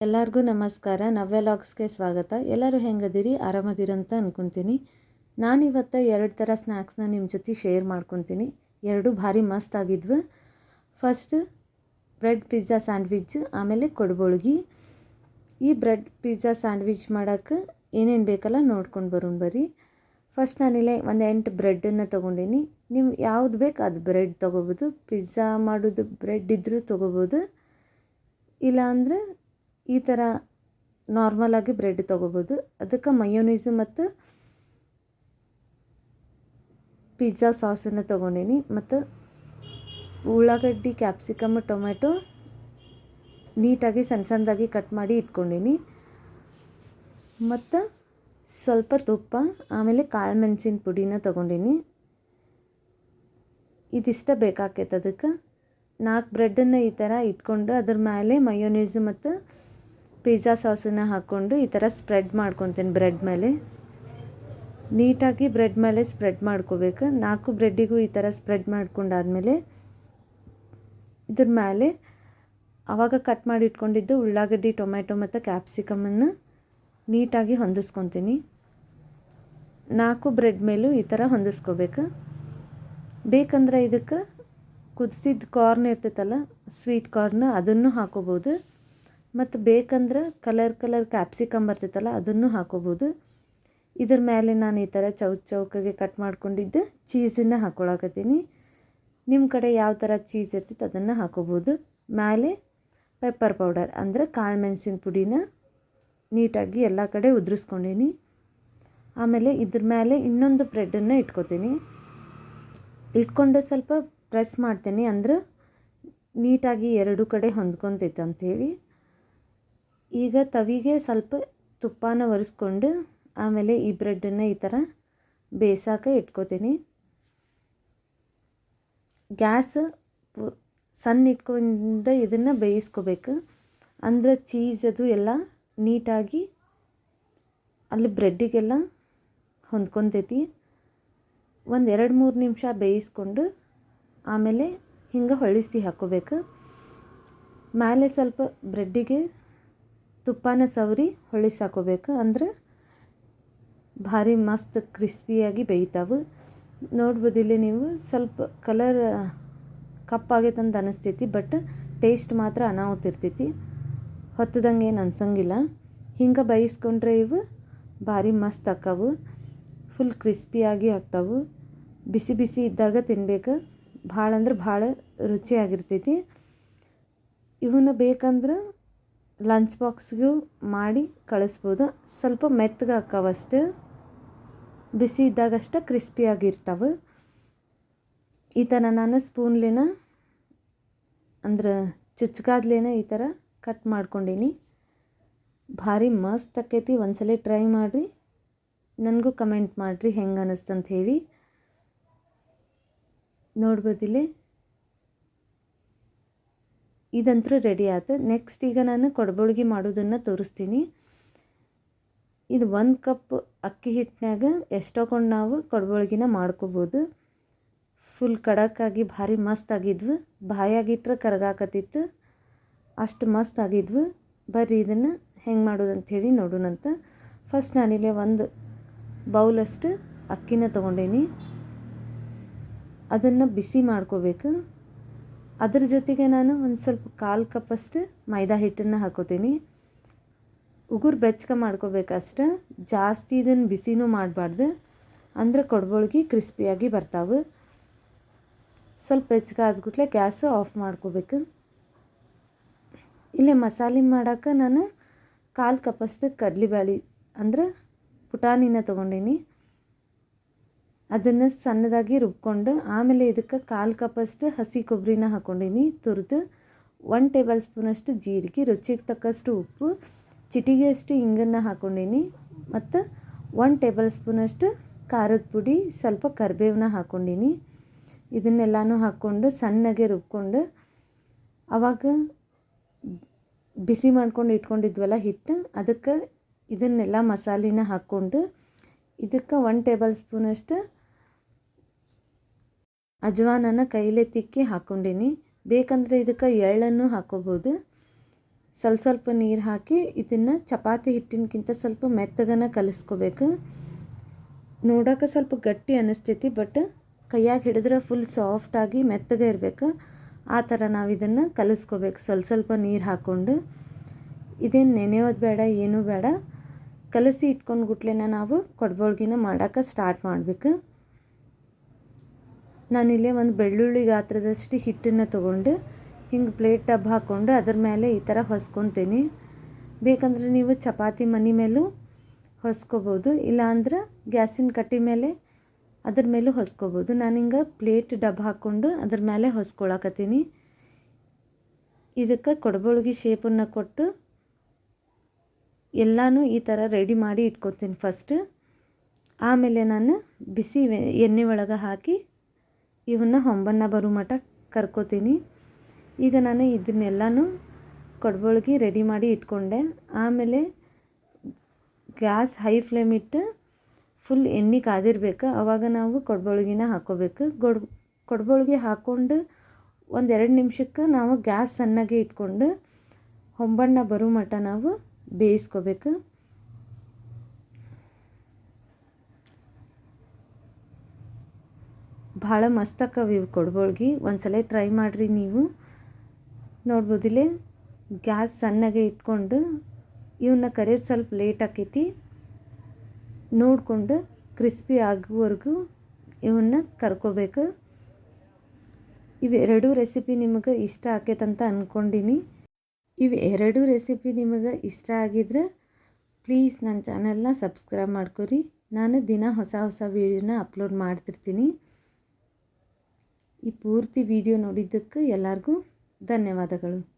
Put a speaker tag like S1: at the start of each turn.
S1: ಎಲ್ಲರಿಗೂ ನಮಸ್ಕಾರ. ನವ್ಯ ಲಾಗ್ಸ್ಗೆ ಸ್ವಾಗತ. ಎಲ್ಲರೂ ಹೆಂಗದಿರಿ? ಆರಾಮದಿರಂತ ಅನ್ಕೊತೀನಿ. ನಾನಿವತ್ತು ಎರಡು ಥರ ಸ್ನ್ಯಾಕ್ಸ್ನ ನಿಮ್ಮ ಜೊತೆ ಶೇರ್ ಮಾಡ್ಕೊತೀನಿ. ಎರಡು ಭಾರಿ ಮಸ್ತ್ ಆಗಿದ್ವು. ಫಸ್ಟ್ ಬ್ರೆಡ್ ಪಿಜ್ಜಾ ಸ್ಯಾಂಡ್ವಿಚ್, ಆಮೇಲೆ ಕೊಡ್ಬೋಳ್ಗಿ. ಈ ಬ್ರೆಡ್ ಪಿಜ್ಜಾ ಸ್ಯಾಂಡ್ವಿಚ್ ಮಾಡೋಕ್ಕೆ ಏನೇನು ಬೇಕಲ್ಲ ನೋಡ್ಕೊಂಡು ಬರೋಣ ಬರ್ರಿ. ಫಸ್ಟ್ ನಾನಿಲ್ಲ ಒಂದು ಎಂಟು ಬ್ರೆಡ್ಡನ್ನು ತೊಗೊಂಡೀನಿ. ನೀವು ಯಾವ್ದು ಬೇಕು ಅದು ಬ್ರೆಡ್ ತೊಗೋಬೋದು. ಪಿಜ್ಜಾ ಮಾಡೋದು ಬ್ರೆಡ್ ಇದ್ದರೂ ತೊಗೋಬೋದು. ಇಲ್ಲಾಂದರೆ ಈ ಥರ ನಾರ್ಮಲಾಗಿ ಬ್ರೆಡ್ ತೊಗೋಬೋದು. ಅದಕ್ಕೆ ಮಯೋನೀಸು ಮತ್ತು ಪಿಜ್ಜಾ ಸಾಸನ್ನು ತೊಗೊಂಡೀನಿ. ಮತ್ತು ಉಳ್ಳಾಗಡ್ಡಿ ಕ್ಯಾಪ್ಸಿಕಮ್ ಟೊಮೆಟೊ ನೀಟಾಗಿ ಸಣ್ಣ ಸಣ್ಣದಾಗಿ ಕಟ್ ಮಾಡಿ ಇಟ್ಕೊಂಡೀನಿ. ಮತ್ತು ಸ್ವಲ್ಪ ತುಪ್ಪ, ಆಮೇಲೆ ಕಾಳು ಮೆಣಸಿನ ಪುಡಿನ ತೊಗೊಂಡೀನಿ. ಇದಿಷ್ಟ ಬೇಕಾಕೈತೆ ಅದಕ್ಕೆ. ನಾಲ್ಕು ಬ್ರೆಡ್ಡನ್ನು ಈ ಥರ ಇಟ್ಕೊಂಡು ಅದ್ರ ಮೇಲೆ ಮಯೋನೀಸು ಮತ್ತು ಪಿಜ್ಜಾ ಸಾಸನ್ನು ಹಾಕ್ಕೊಂಡು ಈ ಥರ ಸ್ಪ್ರೆಡ್ ಮಾಡ್ಕೊತೀನಿ ಬ್ರೆಡ್ ಮೇಲೆ. ನೀಟಾಗಿ ಬ್ರೆಡ್ ಮೇಲೆ ಸ್ಪ್ರೆಡ್ ಮಾಡ್ಕೋಬೇಕು. ನಾಲ್ಕು ಬ್ರೆಡ್ಡಿಗೂ ಈ ಥರ ಸ್ಪ್ರೆಡ್ ಮಾಡ್ಕೊಂಡಾದಮೇಲೆ ಇದ್ರ ಮೇಲೆ ಆವಾಗ ಕಟ್ ಮಾಡಿ ಇಟ್ಕೊಂಡಿದ್ದು ಉಳ್ಳಾಗಡ್ಡಿ ಟೊಮೆಟೊ ಮತ್ತು ಕ್ಯಾಪ್ಸಿಕಮನ್ನು ನೀಟಾಗಿ ಹೊಂದಿಸ್ಕೊತೀನಿ. ನಾಲ್ಕು ಬ್ರೆಡ್ ಮೇಲೂ ಈ ಥರ ಹೊಂದಿಸ್ಕೋಬೇಕು. ಬೇಕಂದ್ರೆ ಇದಕ್ಕೆ ಕುದಿಸಿದ ಕಾರ್ನ್ ಇರ್ತೈತಲ್ಲ, ಸ್ವೀಟ್ ಕಾರ್ನ್ ಅದನ್ನು ಹಾಕೋಬೋದು. ಮತ್ತು ಬೇಕಂದ್ರೆ ಕಲರ್ ಕಲರ್ ಕ್ಯಾಪ್ಸಿಕಮ್ ಬರ್ತೈತಲ್ಲ, ಅದನ್ನು ಹಾಕೋಬೋದು. ಇದ್ರ ಮೇಲೆ ನಾನು ಈ ಥರ ಚೌಕ್ ಚೌಕಗೆ ಕಟ್ ಮಾಡ್ಕೊಂಡಿದ್ದು ಚೀಸನ್ನ ಹಾಕ್ಕೊಳಕತ್ತೀನಿ ನಿಮ್ಮ ಕಡೆ ಯಾವ ಥರ ಚೀಸ್ ಇರ್ತೈತೆ ಅದನ್ನು ಹಾಕೋಬೋದು. ಮೇಲೆ ಪೆಪ್ಪರ್ ಪೌಡರ್ ಅಂದರೆ ಕಾಳು ಮೆಣಸಿನ ಪುಡಿನ ನೀಟಾಗಿ ಎಲ್ಲ ಕಡೆ ಉದುರಿಸ್ಕೊಂಡೀನಿ. ಆಮೇಲೆ ಇದ್ರ ಮೇಲೆ ಇನ್ನೊಂದು ಬ್ರೆಡ್ಡನ್ನು ಇಟ್ಕೋತೀನಿ. ಇಟ್ಕೊಂಡು ಸ್ವಲ್ಪ ಪ್ರೆಸ್ ಮಾಡ್ತೀನಿ ಅಂದ್ರೆ ನೀಟಾಗಿ ಎರಡು ಕಡೆ ಹೊಂದ್ಕೊತೈತೆ ಅಂಥೇಳಿ ಈಗ ತವಿಗೆ ಸ್ವಲ್ಪ ತುಪ್ಪನ ಒರೆಸ್ಕೊಂಡು ಆಮೇಲೆ ಈ ಬ್ರೆಡ್ಡನ್ನು ಈ ಥರ ಬೇಯಿಸೋಕೆ ಇಟ್ಕೋತೀನಿ. ಗ್ಯಾಸ್ ಸಣ್ಣ ಇಟ್ಕೊಂಡು ಇದನ್ನು ಬೇಯಿಸ್ಕೋಬೇಕು. ಅಂದರೆ ಚೀಸ್ ಅದು ಎಲ್ಲ ನೀಟಾಗಿ ಅಲ್ಲಿ ಬ್ರೆಡ್ಡಿಗೆಲ್ಲ ಹೊಂದ್ಕೊತೈತಿ. ಒಂದು ಎರಡು ಮೂರು ನಿಮಿಷ ಬೇಯಿಸ್ಕೊಂಡು ಆಮೇಲೆ ಹಿಂಗೆ ಹೊಳಿಸಿ ಹಾಕೋಬೇಕು. ಮೇಲೆ ಸ್ವಲ್ಪ ಬ್ರೆಡ್ಡಿಗೆ ತುಪ್ಪನ ಸವರಿ ಹೊಳಿಸಾಕೋಬೇಕು ಅಂದರೆ ಅಂದ್ರೆ ಭಾರಿ ಮಸ್ತ್ ಕ್ರಿಸ್ಪಿಯಾಗಿ ಬೇಯ್ತಾವೆ. ನೋಡ್ಬೋದಿಲ್ಲಿ ನೀವು ಸ್ವಲ್ಪ ಕಲರ್ ಕಪ್ಪಾಗೈತೆ ಅಂತ ಅನಿಸ್ತೈತಿ, ಬಟ್ ಟೇಸ್ಟ್ ಮಾತ್ರ ಅನಾಹುತ ಇರ್ತೈತಿ. ಹೊತ್ತದಂಗೆ ಏನು ಅನ್ಸಂಗಿಲ್ಲ. ಹಿಂಗೆ ಬೇಯಿಸ್ಕೊಂಡ್ರೆ ಇವು ಭಾರಿ ಮಸ್ತ್ ಆಕ್ಕವು. ಫುಲ್ ಕ್ರಿಸ್ಪಿಯಾಗಿ ಆಗ್ತಾವು. ಬಿಸಿ ಬಿಸಿ ಇದ್ದಾಗ ತಿನ್ಬೇಕು. ಭಾಳ ಅಂದ್ರೆ ಭಾಳ ರುಚಿಯಾಗಿರ್ತೈತಿ. ಇವನ್ನ ಬೇಕಂದ್ರೆ ಲಂಚ್ ಬಾಕ್ಸ್ಗೂ ಮಾಡಿ ಕಳಿಸ್ಬೋದು. ಸ್ವಲ್ಪ ಮೆತ್ತಗೆ ಬಿಸಿ ಇದ್ದಾಗಷ್ಟೇ ಕ್ರಿಸ್ಪಿಯಾಗಿರ್ತಾವೆ ಈ ಥರ ನಾನು ಸ್ಪೂನ್ಲಿನ, ಅಂದ್ರೆ ಚುಚ್ಕಾದ್ಲೇನ ಈ ಥರ ಕಟ್ ಮಾಡ್ಕೊಂಡೀನಿ. ಭಾರಿ ಮಸ್ತ್ ಆಕೈತಿ. ಒಂದ್ಸಲ ಟ್ರೈ ಮಾಡಿರಿ. ನನಗೂ ಕಮೆಂಟ್ ಮಾಡಿರಿ ಹೆಂಗೆ ಅನ್ನಿಸ್ತಂತ ಹೇಳಿ. ನೋಡ್ಬೋದಿಲ್ಲಿ. ಇದಂತೂ ರೆಡಿ ಆಯ್ತು ನೆಕ್ಸ್ಟ್ ಈಗ ನಾನು ಕೊಡಬೋಳ್ಗಿ ಮಾಡೋದನ್ನು ತೋರಿಸ್ತೀನಿ. ಇದು ಒಂದು ಕಪ್ ಅಕ್ಕಿ ಹಿಟ್ಟಿನಾಗ ಎಷ್ಟೊಕೊಂಡು ನಾವು ಕೊಡಬೋಳ್ಗಿನ ಮಾಡ್ಕೋಬೋದು. ಫುಲ್ ಕಡಕಾಗಿ ಭಾರಿ ಮಸ್ತ್ ಆಗಿದ್ವು. ಬಾಯಾಗಿಟ್ರೆ ಕರಗಾಕತ್ತಿತ್ತು. ಅಷ್ಟು ಮಸ್ತ್ ಆಗಿದ್ವು. ಬರ್ರಿ ಇದನ್ನು ಹೆಂಗೆ ಮಾಡೋದು ಅಂಥೇಳಿ ನೋಡೋಣಂತ. ಫಸ್ಟ್ ನಾನಿಲ್ಲೇ ಒಂದು ಬೌಲಷ್ಟು ಅಕ್ಕಿನ ತೊಗೊಂಡೇನಿ. ಅದನ್ನು ಬಿಸಿ ಮಾಡ್ಕೋಬೇಕು. ಅದ್ರ ಜೊತೆಗೆ ನಾನು ಒಂದು ಸ್ವಲ್ಪ ಕಾಲು ಕಪ್ಪಷ್ಟು ಮೈದಾ ಹಿಟ್ಟನ್ನು ಹಾಕೋತೀನಿ. ಉಗುರು ಬೆಚ್ಚಗೆ ಮಾಡ್ಕೋಬೇಕಷ್ಟೆ. ಜಾಸ್ತಿ ಇದನ್ನು ಬಿಸಿನೂ ಮಾಡಬಾರ್ದು. ಅಂದರೆ ಕೊಡ್ಬೋಳ್ಗಿ ಕ್ರಿಸ್ಪಿಯಾಗಿ ಬರ್ತಾವೆ. ಸ್ವಲ್ಪ ಬೆಚ್ಚಗೆ ಆದ್ಕೂಡ್ಲೆ ಗ್ಯಾಸ್ ಆಫ್ ಮಾಡ್ಕೋಬೇಕು. ಇಲ್ಲೇ ಮಸಾಲೆ ಮಾಡೋಕೆ ನಾನು ಕಾಲು ಕಪ್ಪಷ್ಟು ಕಡಲೆಬೇಳೆ ಅಂದ್ರೆ ಪುಟಾಣಿನ ತೊಗೊಂಡೀನಿ. ಅದನ್ನು ಸಣ್ಣದಾಗಿ ರುಬ್ಕೊಂಡು ಆಮೇಲೆ ಇದಕ್ಕೆ ಕಾಲು ಕಪ್ಪಷ್ಟು ಹಸಿ ಕೊಬ್ಬರಿನ ಹಾಕ್ಕೊಂಡಿನಿ ತುರಿದು ಒನ್ ಟೇಬಲ್ ಸ್ಪೂನಷ್ಟು ಜೀರಿಗೆ, ರುಚಿಗೆ ತಕ್ಕಷ್ಟು ಉಪ್ಪು ಚಿಟಿಗೆಯಷ್ಟು ಹಿಂಗನ್ನು ಹಾಕ್ಕೊಂಡಿನಿ ಮತ್ತು ಒನ್ ಟೇಬಲ್ ಸ್ಪೂನಷ್ಟು ಖಾರದ ಪುಡಿ, ಸ್ವಲ್ಪ ಕರಿಬೇವನ್ನ ಹಾಕ್ಕೊಂಡಿನಿ ಇದನ್ನೆಲ್ಲನೂ ಹಾಕ್ಕೊಂಡು ಸಣ್ಣಗೆ ರುಬ್ಕೊಂಡು ಆವಾಗ ಬಿಸಿ ಮಾಡ್ಕೊಂಡು ಇಟ್ಕೊಂಡಿದ್ವಲ್ಲ ಹಿಟ್ಟು, ಅದಕ್ಕೆ ಇದನ್ನೆಲ್ಲ ಮಸಾಲಿನ ಹಾಕ್ಕೊಂಡು ಇದಕ್ಕೆ ಒನ್ ಟೇಬಲ್ ಸ್ಪೂನಷ್ಟು ಅಜ್ವಾನನ ಕೈಲೇ ತಿಕ್ಕಿ ಹಾಕೊಂಡಿನಿ. ಬೇಕಂದರೆ ಇದಕ್ಕೆ ಎಳ್ಳನ್ನು ಹಾಕ್ಕೋಬೋದು ಸ್ವಲ್ಪ ಸ್ವಲ್ಪ ನೀರು ಹಾಕಿ ಇದನ್ನು ಚಪಾತಿ ಹಿಟ್ಟಿನಕ್ಕಿಂತ ಸ್ವಲ್ಪ ಮೆತ್ತಗನ ಕಲಿಸ್ಕೋಬೇಕು. ನೋಡೋಕೆ ಸ್ವಲ್ಪ ಗಟ್ಟಿ ಅನ್ನಿಸ್ತೈತಿ ಬಟ್ ಕೈಯಾಗ ಹಿಡಿದ್ರೆ ಫುಲ್ ಸಾಫ್ಟಾಗಿ ಮೆತ್ತಗೆ ಇರಬೇಕು. ಆ ಥರ ನಾವು ಇದನ್ನು ಕಲಿಸ್ಕೋಬೇಕು ಸ್ವಲ್ಪ ಸ್ವಲ್ಪ ನೀರು ಹಾಕ್ಕೊಂಡು ಇದೇನು ನೆನೆಯೋದು ಬೇಡ, ಏನೂ ಬೇಡ. ಕಲಸಿ ಇಟ್ಕೊಂಡು ಗುಟ್ಲೆನ ನಾವು ಕೊಡ್ಬೋಳ್ಗಿನ ಮಾಡೋಕೆ ಸ್ಟಾರ್ಟ್ ಮಾಡಬೇಕು. ನಾನಿಲ್ಲೇ ಒಂದು ಬೆಳ್ಳುಳ್ಳಿ ಗಾತ್ರದಷ್ಟು ಹಿಟ್ಟನ್ನು ತೊಗೊಂಡು ಹಿಂಗೆ ಪ್ಲೇಟ್ ಟಬ್ ಹಾಕ್ಕೊಂಡು ಅದ್ರ ಮೇಲೆ ಈ ಥರ ಹೊಸ್ಕೊತೀನಿ. ಬೇಕಂದ್ರೆ ನೀವು ಚಪಾತಿ ಮನೆ ಮೇಲೂ ಹೊಸ್ಕೋಬೋದು, ಇಲ್ಲಾಂದ್ರೆ ಗ್ಯಾಸಿನ ಕಟ್ಟಿ ಮೇಲೆ ಅದ್ರ ಮೇಲೂ ಹೊಸ್ಕೋಬೋದು. ನಾನು ಹಿಂಗೆ ಪ್ಲೇಟ್ ಡಬ್ ಹಾಕ್ಕೊಂಡು ಅದ್ರ ಮೇಲೆ ಹೊಸ್ಕೊಳಕತ್ತೀನಿ. ಇದಕ್ಕೆ ಕೊಡಬೋಳ್ಗಿ ಶೇಪನ್ನು ಕೊಟ್ಟು ಎಲ್ಲನೂ ಈ ಥರ ರೆಡಿ ಮಾಡಿ ಇಟ್ಕೊತೀನಿ ಫಸ್ಟ್. ಆಮೇಲೆ ನಾನು ಬಿಸಿ ಎಣ್ಣೆ ಒಳಗೆ ಹಾಕಿ ಇವನ್ನ ಹೊಂಬನ್ನ ಬರು ಮಟ್ಟ ಕರ್ಕೋತೀನಿ. ಈಗ ನಾನು ಇದನ್ನೆಲ್ಲನೂ ಕೊಡ್ಬೋಳ್ಗಿ ರೆಡಿ ಮಾಡಿ ಇಟ್ಕೊಂಡೆ. ಆಮೇಲೆ ಗ್ಯಾಸ್ ಹೈ ಫ್ಲೇಮ್ ಇಟ್ಟು ಫುಲ್ ಎಣ್ಣೆ ಕಾದಿರ್ಬೇಕು. ಆವಾಗ ನಾವು ಕೊಡ್ಬೋಳ್ಗಿನ ಹಾಕೋಬೇಕು. ಗೊಡ್, ಕೊಡ್ಬೋಳ್ಗಿ ಹಾಕ್ಕೊಂಡು ಒಂದು ನಿಮಿಷಕ್ಕೆ ನಾವು ಗ್ಯಾಸ್ ಸಣ್ಣಗೆ ಇಟ್ಕೊಂಡು ಹೊಂಬಣ್ಣ ಬರೋ ಮಟ್ಟ ನಾವು ಬೇಯಿಸ್ಕೋಬೇಕು. ಭಾಳ ಮಸ್ತ್ ಇವು ಕೊಡ್ಬೋಳ್ಗಿ ಒಂದ್ಸಲ ಟ್ರೈ ಮಾಡಿರಿ ನೀವು. ನೋಡ್ಬೋದಿಲ್ಲೇ ಗ್ಯಾಸ್ ಸಣ್ಣಗೆ ಇಟ್ಕೊಂಡು ಇವನ್ನ ಕರಿಯೋದು ಸ್ವಲ್ಪ ಲೇಟ್ ಆಕೈತಿ. ನೋಡಿಕೊಂಡು ಕ್ರಿಸ್ಪಿ ಆಗುವವರೆಗೂ ಇವನ್ನ ಕರ್ಕೋಬೇಕು. ಇವೆರಡೂ ರೆಸಿಪಿ ನಿಮಗೆ ಇಷ್ಟ ಆಕೈತಂತ ಅಂದ್ಕೊಂಡೀನಿ ಇವೆರಡೂ ರೆಸಿಪಿ ನಿಮಗೆ ಇಷ್ಟ ಆಗಿದ್ರೆ ಪ್ಲೀಸ್ ನನ್ನ ಚಾನಲ್ನ ಸಬ್ಸ್ಕ್ರೈಬ್ ಮಾಡ್ಕೊರಿ. ನಾನು ದಿನ ಹೊಸ ಹೊಸ ವೀಡಿಯೋನ ಅಪ್ಲೋಡ್ ಮಾಡ್ತಿರ್ತೀನಿ. ಈ ಪೂರ್ತಿ ವಿಡಿಯೋ ನೋಡಿದ್ದಕ್ಕೆ ಎಲ್ಲರಿಗೂ ಧನ್ಯವಾದಗಳು.